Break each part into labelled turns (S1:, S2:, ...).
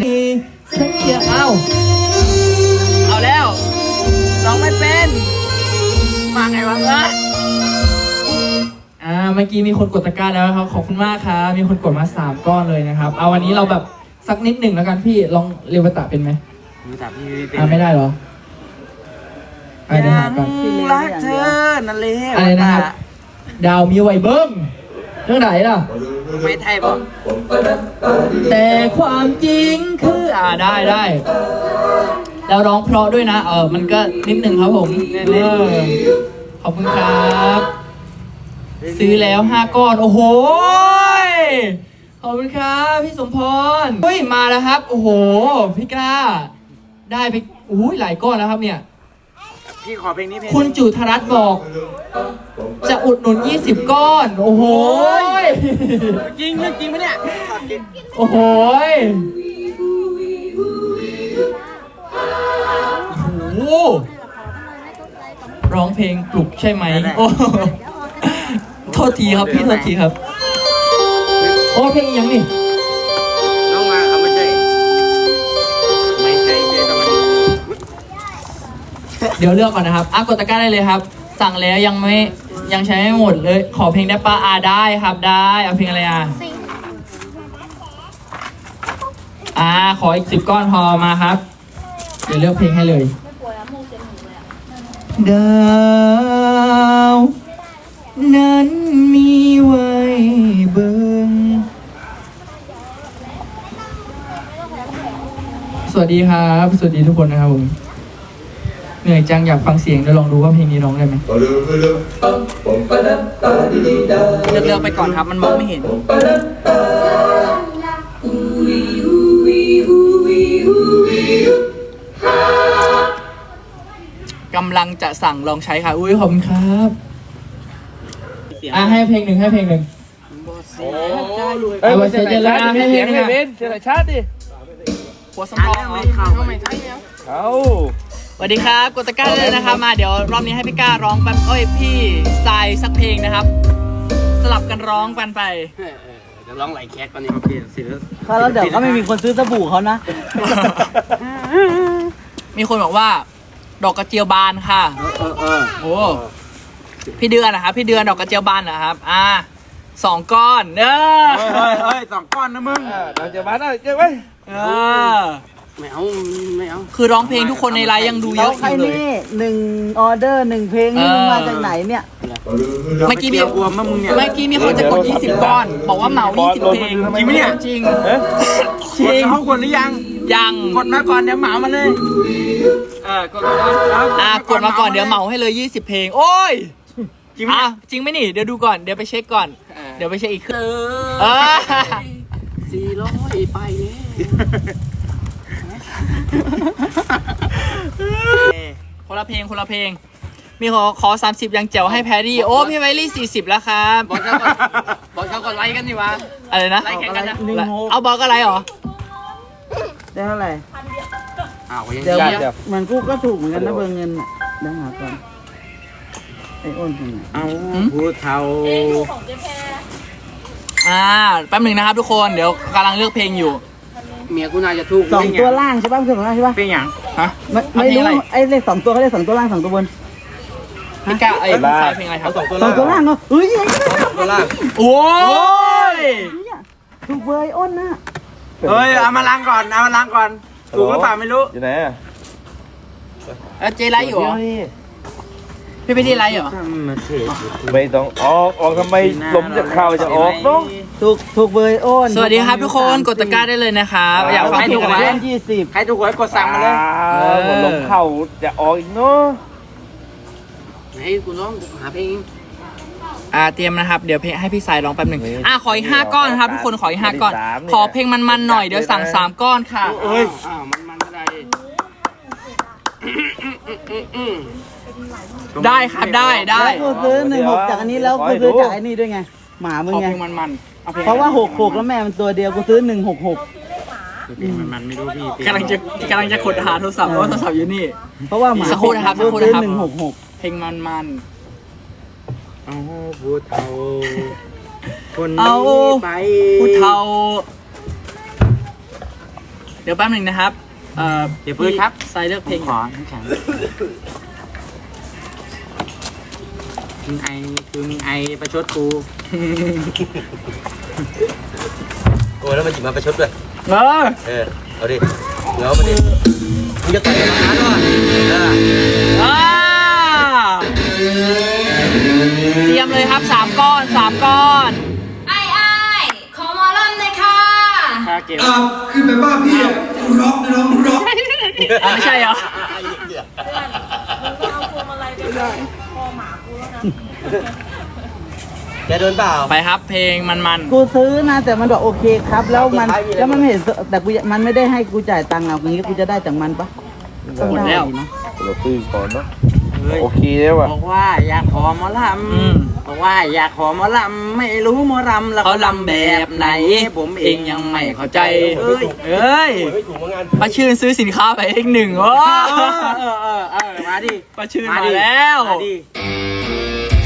S1: นี่สักอย่างเอาเอาแล้วร้องไม่เป็นมาไงวะเอ้ยอ่าเมื่อกี้มีคนกดตะกร้าแล้วครับขอบคุณมากครับมีคนกดมาสามก้อนเลยนะครับเอาวันนี้เราแบบสักนิดหนึ่งแล้วกันพี่ลองเรวตะเป็นไหม
S2: รู้จักพี่เป็น
S1: อ่าไม่ได้เหรออะเดี๋ยวหาก่อน
S2: รักเธอนั่นเลย
S1: อะไรนะครับดาวมีไวเบิ้มเรื่องไหนล่ะ
S2: ไม่ไทยป่ะ
S1: แต่ความจริงคืออ่าได้ได้แล้วร้องเพราะด้วยนะ เออมันก็นิดหนึ่งครับผมเออขอบคุณครับ ซื้อแล้วห้าก้อน โอ้โหยขอบคุณครับพี่สมพรเฮ้ยมาแล้วครับ โอ้โห พี่กล้า ได้ไปอุ้ยหลายก้อนแล้วครับเนี่ย
S2: พี่ขอเพลงนี้เพลง
S1: คุณจุธรัตน์บอก จะอุดหนุน 20 ก้อน โอ้โหย
S2: จริงเรื่องจริงปะเนี่ยถอดจิต
S1: โอ้โหยโอ้โหร้องเพลงปลุกใช่ไหมโอ้โทษทีครับพี่โทษทีครับ โอ้เพลงอีกอยังนี่
S2: น้
S1: เดี๋ยวเลือกก่อนนะครับอะกดตะกร้าได้เลยครับ สั่งแล้วยังไม่ยังใช้ไม่หมดเลย ขอเพลงได้ปะอ่าได้ครับได้เอาเพลงอะไรอะอ่าขออีกสิบก้อนพอมาครับ เดี๋ยวเลือกเพลงให้เลยดาวนั้นมีไว้เบิงสวัสดีครับ สวัสดีทุกคนนะครับผม เหนื่อยจังอยากฟังเสียงเดี๋ยวลองดูว่าเพลงนี้ร้องได้ไหมเลือกเลือกไปก่อนครับมันมองไม่เห็น กำลังจะสั่งลองใช้ค่ะ อุ้ยขอบคุณครับอะให้เพลงหนึ่งให้เพลงหนึ่ง
S3: เอ้ย
S1: เอา
S3: มา
S1: ไว้
S3: เสีย
S1: เจอ
S3: ชา
S1: แล้ว
S3: ติ
S1: นะ
S3: มีเสียง
S1: ให้
S3: ให้
S1: เพลง
S3: เว้นเสียงชาติดิ
S1: หัวสำรองเหรอ
S2: เข้า เข้าไม่ทัน
S3: เอา
S1: สวัสดีครับกดตะกร้าเลยนะครับมาเดี๋ยวรอบนี้ให้พี่ก้าร้องแบบเอ้ยพี่ทรายสักเพลงนะครับ สลับกันร้องกันไป
S2: เดี๋ยวร้องไหลแคกก่อนนี่โอเคเสร็จแล้ว
S4: ถ้าแล้วเดี๋ยวก็ไม่มีคนซื้อสบู่เขานะ
S1: มีคนบอกว่า ดอกกระเจียวบานค่ะ
S2: เออเออ
S1: โอ้พี่เดือนนะครับพี่เดือนดอกกระเจียวบานนะครับ อ่าสองก้อนเด้อ
S2: เฮ้ยเฮ้ยเฮ้ยสองก้อนนะมึง
S3: เออเราจะมาได้เจ๊ไว้ย
S1: เออ
S2: ไม่เอาไม่เอา
S1: คือร้องเพลงทุกคนในไลฟ์ยังดูเย
S4: แล้ว
S1: อะอ
S4: ใคร
S1: ยู่เลย
S4: นี่หนึ่งออเดอร์หนึ่งเพลงนี่
S1: เออ
S4: มันมาจากไหนเนี่ย
S1: เมื่อกี้มี
S2: เดี๋ยวกลัวมั้งมึงเนี่ย
S1: เมื่อกี้มีคนจะกด 20 ก้อน บอกว่าเหมา 20 เพลง
S2: จริงปะเนี่ย
S1: จริง
S3: เอ๊ะ
S1: จริง
S2: เขากดหรือยัง
S1: ยัง
S2: กดมาก่อนเดี๋ยวเหมามาเลย
S1: เออกดมาก่อนอ่ากดมาก่อนเดี๋ยวเหมาให้เลย 20 เพลง โอ้ย
S2: จริงไหม
S1: อะจริงไหมนี่ เดี๋ยวดูก่อนเดี๋ยวไปเช็คก่อนเดี๋ยวไปเช็คอีกเค
S2: เอ
S1: รื่อง
S2: อ
S1: อ่า
S2: สี่ร้อยไปเนี่ย
S1: คน ละเพลงคนละเพลง มีขอขอ30ยังเจ๋วให้แพรรี่ โอ้พี่ไวลี่40แล้วครับ
S2: บอกเขาก่อนบอกเขาก่อนไลค์กันดีวะ
S1: อะไรนะ
S2: ไล่แข่งกันนะ
S4: หนึ่งหก
S1: เอาบอกอะไรเหรอ
S4: ได้เท่าไหร่
S2: อ้าวยัง
S4: เดี๋ยว
S2: ดี
S3: เดี๋ยว
S4: เหมือนกูก็ถูกเหมือนกันนะเบอร์เงินน่ะเดี๋ยวหาก่อนไอ้อ้นคนไหน
S2: เอาผู้เฒ่า
S1: อ่าแป๊บหนึ่งนะครับทุกคนเดี๋ยวกำลังเลือกเพลงอยู่
S2: เมียกูน่าจะถูก
S4: สองตัวล่างใช่ป่ะสองตัวล่างใช่ป่ะ
S2: เป็นอย่าง
S1: ฮะ
S4: ไม่
S1: เอา
S4: ไม่
S1: เพลง
S4: รู้
S1: อะไร
S4: ไอ้เลขสองตัวเขาเรียกสองตัวล่างสองตัวบน
S1: พี่ก้าไอ้พี่สายเพลงอะไรครับ
S3: เอาสองตัว
S4: สองตัวล่างเหรอเฮ้ยยังไงก็ได้
S3: ตัวล่าง
S1: โอ้ย
S4: เนี่ยถูกเบอร์ไอ้อ้นนะ
S2: เฮ้ยเอามาล้างก่อนเอามาล้างก่อนถูกหรือเปล่าไม่รู้
S3: อยู่ไหนอะ
S1: แล้วเจไลฟ์อยู่เหรอ
S4: เดี๋วนี่
S1: พี่ไม่ได้ไลฟ์เหรอ
S3: ไม่ต้องออกออกทำไมลมจะเข้าจะออกเนาะ
S4: ถูกถูกเบอร์ไอ้อ้น
S1: สวัสดีครับทุกคนกดตะกร้าได้เลยนะครับอยากฟังเพล
S4: ถู
S1: ง
S4: ก
S1: อะไร
S4: เล่นยี่สิบ
S2: ใครถูกหวยกดสั่งมาเลย
S3: อ่าลมเข้าจะออกอีกเนาะ
S2: ให้กูน้องหาเพลง
S1: อ่าเตรียมนะครับเดี๋ยวเพลงให้พี่สายร้องแป๊บหนึ่งอ่าขออีกห้าก้อนครับทุกคนขออีกห้าก้อน ขอเพลงมันๆหน่อยเดี๋ยวสั่งสามก้อนค่ะ
S2: เอ้ยอ้าวมันมันอะไร
S1: ได้ครับได้ได้
S4: แล้วกูซื้อหนึ่งหกจากอันนี้แล้วกูซื้อจากไอ้นี่ด้วยไงหมามึง
S1: ขอ
S4: ไง
S1: เพลงมันๆ เอาเพลง
S4: เพราะว่าหกหกแล้วแม่มันตัวเดียวกูซื้อหนึ่งหกหก
S2: เพลงมันมันไม่รู้พี่
S1: กำลังจะกำลังจะกดหาโทรศัพท์เพราะว่าโทรศัพท์อยู่นี่
S4: เพราะว่าหมา
S1: สักครู่นะครับสักครู่
S4: ซื้อ
S1: นะครับ
S4: หนึ่งหกหก
S1: เพลงมัน
S2: เอาผู้เฒ่าคน
S1: ๆเอา
S2: นี้ไป
S1: ผู้เฒ่า
S5: เดี๋ยวแป๊บหนึ่งนะครับ เอ่อ
S2: เดี๋ยวพื้นครับ
S5: ไซเลือกเพลง
S2: ขอน้ำแข็งมึงไอคือมึงไอประชดกู โอ้แล้วมันหยิบมาประชดด้วย
S5: เออ
S2: เออ เอาดิ เดี๋ยวมาดิมึงจะต่อยกับมันนะด้วยเออ
S5: อ่าเตรียมเลยครับสามก้อนสามก้อน
S1: ไอ้ไอ้ขอหมอลำเลยค่ะ
S2: คาเกล
S3: อ่าคือแบบว่าพี่อะร็อกนะน้องร็อก
S5: อะไม่ใช่เหรอ
S2: แกโดนเปล่า
S5: ไปครับเพลงมันมัน
S4: กูซื้อนะแต่มันบอกโอเคครับ แล้วมันแล้วมันไม่เห็นแต่กูมันไม่ได้ให้กูจ่ายตังค์อะอย่างนี้กูจะได้จากมันปะต้องได้ดินะ
S6: เราตื้อก่อนเนาะ
S2: เฮ้ย
S6: โอเคแล้วอะ
S2: บอกว่าอยากขอหมอล
S5: อืมำ
S2: บอกว่าอยากขอหมอลำไม่รู้หมอลำแล้ว
S5: เขาลำแบบไหน
S2: ผม
S5: เองยังไม่เข้าใจ
S2: เอ้ย
S5: เอ้ยป้าชื่นซื้อสินค้าไปเองหนึ่งโอ้
S2: เออเออเออเออมาดิ
S5: ป้าชื่น
S2: มา
S5: มา
S2: ดิ
S5: แล้ว
S2: มาดิ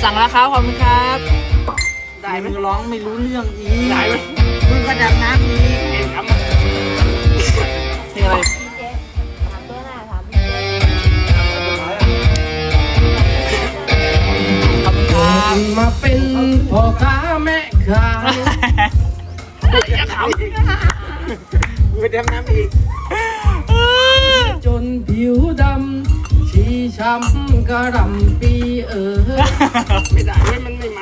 S5: สั่งแล้วครับขอบคุณครับ
S2: ได้มึงร้องไม่รู้เรื่องอีกได้มึงก็ดำน้ำอีก
S5: เพลงอะไรขอบคุณครับ
S3: มาเป็นพ่อค้าแม่ขาย
S2: มึงไปดำน้ำอีก
S3: จนผิวดำชีช้ำกระหลำปีเออ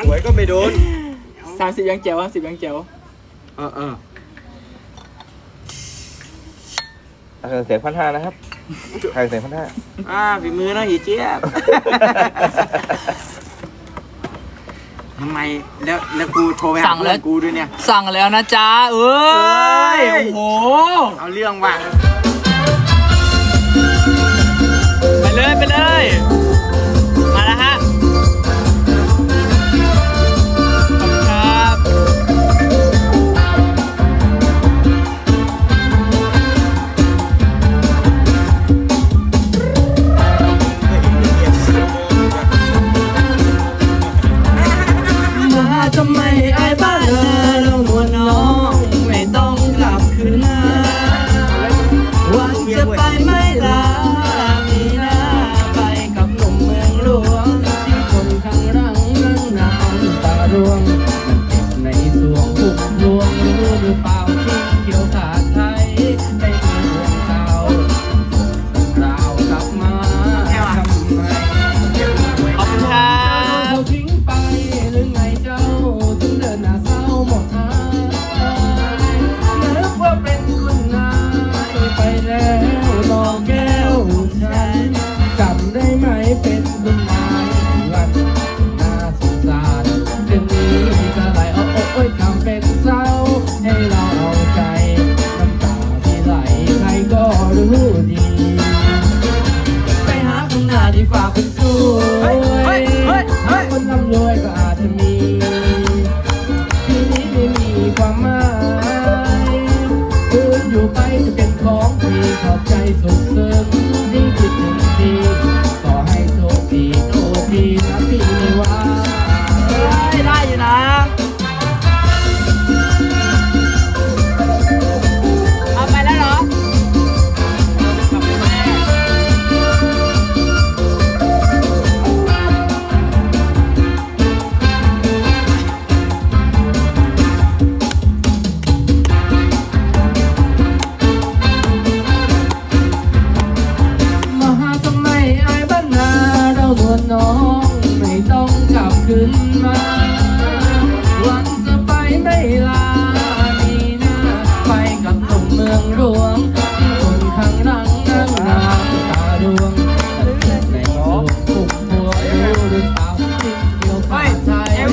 S2: หวยก็ไม่โดน
S5: สามสิบยังเจ๋วสามสิบยังเจ๋ว
S2: เออเออ
S6: เสียงพันห้านะครับใครเสียงพันห้า
S2: อ่าฝีมือนะหีเจี๊ยบทำไมแล้วแล้วกูโทรไปหา
S5: สั่งแล้ว
S2: เพื่อนกูด้วยเนี่ย
S5: สั่งแล้วนะจ๊ะเอ้ย
S2: เอ้ย
S5: โอ้โห
S2: เอาเรื่องว่ะ
S5: ไปเลยไปเลย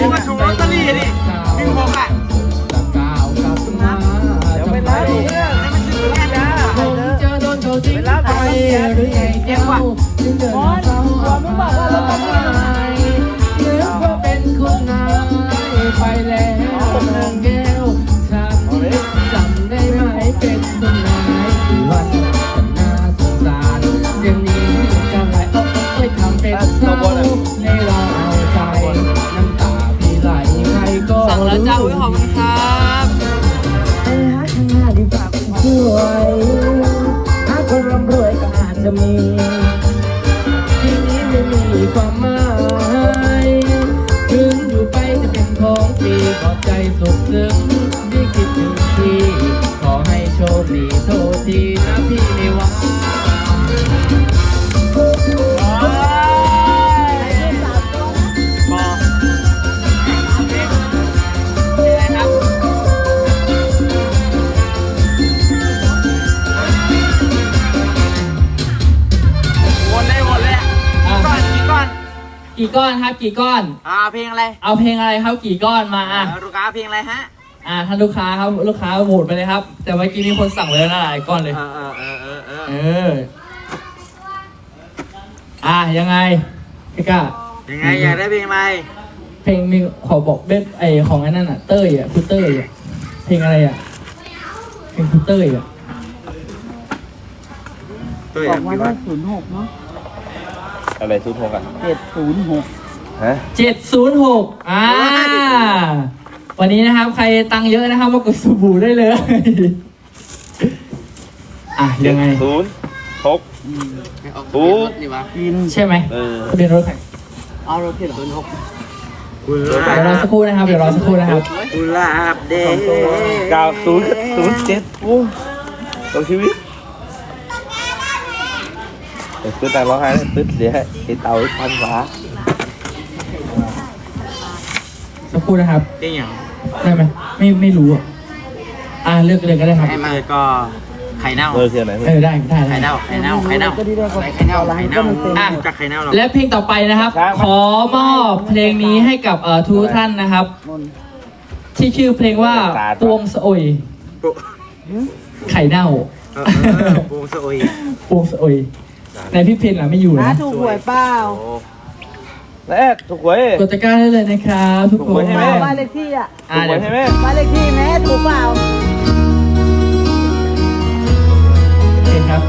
S3: ชา
S1: กี่ก้อนครับกี่ก้อน
S2: อ่าเพลงอะไร
S1: เอาเพลงอะไรครับกี่ก้อนมาอะ
S2: เออลูกค้าเพลงอะไรฮะ
S1: อะท่านลูกค้าครับลูกค้าโหวตไปเลยครับ แต่เมื่อกี้มีคนสั่งไว้แล้วนะหลายก้อนเลย
S2: เออเออเออเออเออ
S1: เออ อะยังไงพี่ก้า
S2: ยังไงอยากได้เพลงอะไร
S1: เพลงมีขอบอกเบ็ดไอของไอ้นั่นอะเต้ยอะคือเต้ยอะเพลงอะไรอะเพลงคือเต้ยอะ
S2: ตัว
S4: อ
S2: อ
S4: อยา
S2: กก
S4: มา
S2: มี
S4: ได้
S2: ว่า
S4: ศูนย์หกเนาะ
S3: อะไรซุปหกอะ
S4: เจ็ดศูนย์หก
S3: ฮะ
S1: เจ็ดศูนย์หกอ่า วันนี้นะครับ ใครตังค์เยอะนะครับมากดสบู่ได้เลย อะ ยังไง
S3: ศูนย์หก
S2: ออก
S3: โอ้
S2: นี่วะ
S4: กิน
S1: ใช่ไหม
S3: เออ
S1: ทะเบียนรถใคร
S4: เอารถที่เหรอ
S2: คุณ
S1: เดี๋ยวรอสักครู่นะครับ เดี๋ยวรอสักครู่นะครับ
S2: กุหลาบแดง
S3: เก้าศูนย์ศูนย์เจ็ดโอ้ตรงชีวิต เดี๋ยวปื๊ดแต่ร้องไห้นะปื๊ดเสียไอ้เต่าไอ้พันฝา
S1: สักครู่นะครับ
S2: เพลงอย่าง
S1: ได้ไหมไม่ไม่รู้อะอ่าเลือกเลยก็ได้ครับ
S2: ให้มาก็ไข่เน่า
S3: เออเสียไหน
S1: เออได้ได้
S2: ไข่
S1: ได้
S2: เน่า ไข่เน่า ไข่เน่า
S4: ก็ดีได้ก็
S2: ไข่เน่า
S4: อะไร
S2: ไข่
S4: ก็
S2: เน่า
S4: มันเต็ม
S1: อะ
S2: จากไข่เน่าหรอ
S1: และเพลงต่อไปนะครับ ขอมอบเพลงนี้ให้กับเอ่อทุกท่านนะครับ
S4: มน
S1: ที่ชื่อเพลงว่าปวงสะโอยไข่เน่า
S2: เออเออวงสะโอย
S1: ปวงสะโอย ในพี่เพนล่ะไม่อยู่
S4: น้า
S1: นะ
S4: ถูกหวยเปล่า
S2: โอ้
S3: แรกถูกหวย
S1: กดตะกร้าได้เลยนะครับทุกค
S3: ถูก
S1: น
S3: ไหมใช่ไหม
S4: บ้านเลขที่อะ
S1: อ่า
S3: ถูกหว
S1: เดี๋ยว
S3: ยใช่ไหม
S4: บ้านเลขที่แม่ถูกเปล่า
S1: โอเคครับ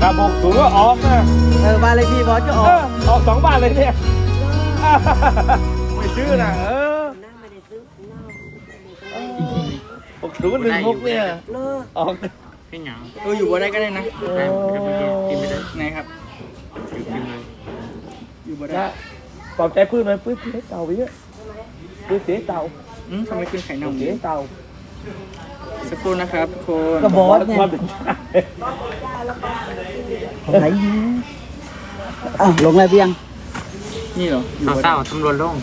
S3: ถ้าหกศูนย์ก็ออกนะ
S4: เออบ้านเลขที่บอสจะอ
S3: เอ
S4: อก
S3: อออกสองบาทเลยเนี่ยไม่ชื่อนะเออ
S1: อีกทีหนึ่ง
S3: หกศูนย์หนึ่งหกเนี่ยออก
S2: เพลงอย่าง
S1: เอออยู่บนได้ก็ได้นะ
S2: ได้กินไม่ได้
S1: ไหนครับ
S2: กินเลย
S1: อยู่บนได้
S3: นะปลอบใจปื้ดหน่อยปื้ดเสียเต่าไปเยอะปื้ดเสียเต่า
S1: อืมทำไมกินไข่เน่า
S3: เสียเต่า
S1: สักครู่นะครับทุกคน
S4: กับบอสไง
S3: ว่าเป็น
S4: ไหนอะลงแล้วเพียง
S1: นี่เหรออยู่
S2: เอา
S1: บน
S2: เศร้าตำรวจลง